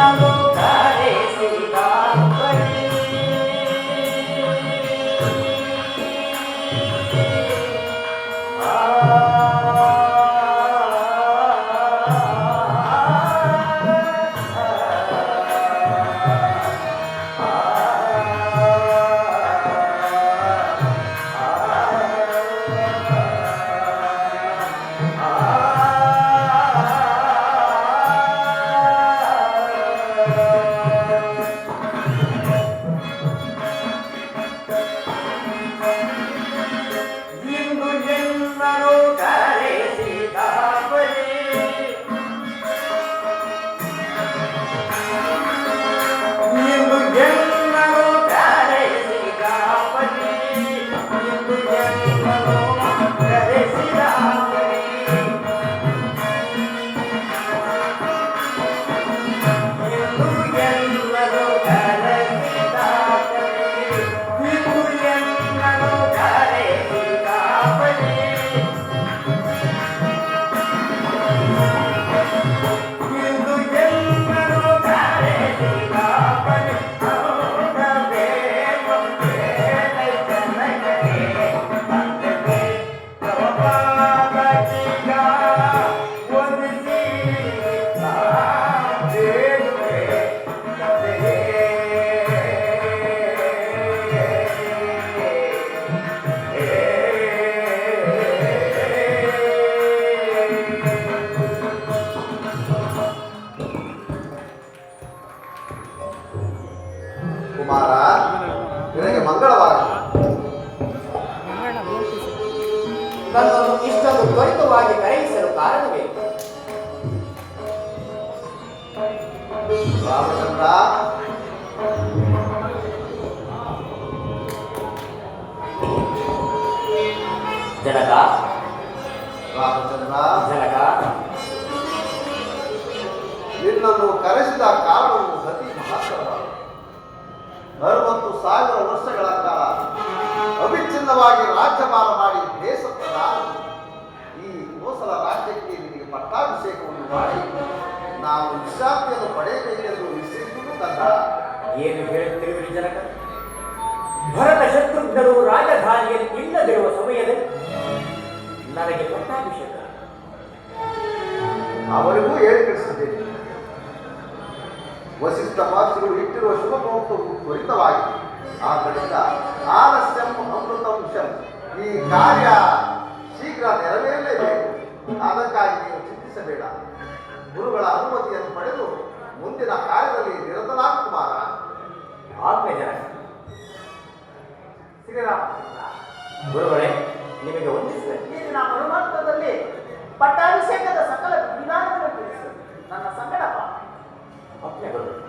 lado. Bye. ನಿನಗೆ ಮಂಗಳವಾರ. ನನ್ನನ್ನು ಇಷ್ಟೊಂದು ತ್ವರಿತವಾಗಿ ಕರೆಯಿಸಲು ಕಾರಣವೇ ರಾಮಚಂದ್ರ. ಜನಕ. ರಾಮಚಂದ್ರ. ಜನಕ. ನಿನ್ನನ್ನು ಕರೆಸಿದ ಕಾರಣ ಅರವತ್ತು ಸಾವಿರ ವರ್ಷಗಳ ಕಾಲ ಅವಿಚ್ಛಿನ್ನವಾಗಿ ರಾಜ್ಯಭಾರ ಮಾಡಿ ಬೇಸತ್ತ ಈ ಕೋಸಲ ರಾಜ್ಯಕ್ಕೆ ನಿಮಗೆ ಪಟ್ಟಾಭಿಷೇಕವನ್ನು ಮಾಡಿ. ನಾವು ವಿಶ್ರಾಂತಿಯನ್ನು ಪಡೆಯಬೇಕೆಂದು ನಿಶ್ಚಯಿಸುವುದು ಕಂದ ಏನು ಹೇಳುತ್ತೇವೆ ಜನಕ ಭರತ ಶತ್ರುಘ್ನರು ರಾಜಧಾನಿಯಲ್ಲಿ ಇಲ್ಲದಿರುವ ಸಮಯದಲ್ಲಿ ನನಗೆ ಪಟ್ಟಾಭಿಷೇಕ. ಅವರಿಗೂ ಹೇಳಿ ಕಳಿಸಿದ್ದೇನೆ ವಸಿಷ್ಠ ಮಹರ್ಷಿಗಳು ಇಟ್ಟಿರುವ ಶುಭ ಮುಹೂರ್ತವು ತ್ವರಿತವಾಗಿ. ಆದ್ದರಿಂದ ಆಲಸ್ಯಂ ಅಮೃತಂಶಂ ಈ ಕಾರ್ಯ ಶೀಘ್ರ ನೆರವೇರಲೇಬೇಕು. ಅದಕ್ಕಾಗಿ ನೀವು ಚಿಂತಿಸಬೇಡ. ಗುರುಗಳ ಅನುಮತಿಯನ್ನು ಪಡೆದು ಮುಂದಿನ ಕಾರ್ಯದಲ್ಲಿ ನಿರತನಾಗುತ್ತಾರ ಕುಮಾರ ಗುರುಗಳೇ ನಿಮಗೆ ವಂದಿಸುತ್ತೇನೆ ಇಂದಿನ ಪಟ್ಟಾಭಿಷೇಕದ ಸಕಲ ವಿಧಾನಗಳನ್ನು ತಿಳಿಸಿ. ನನ್ನ I've never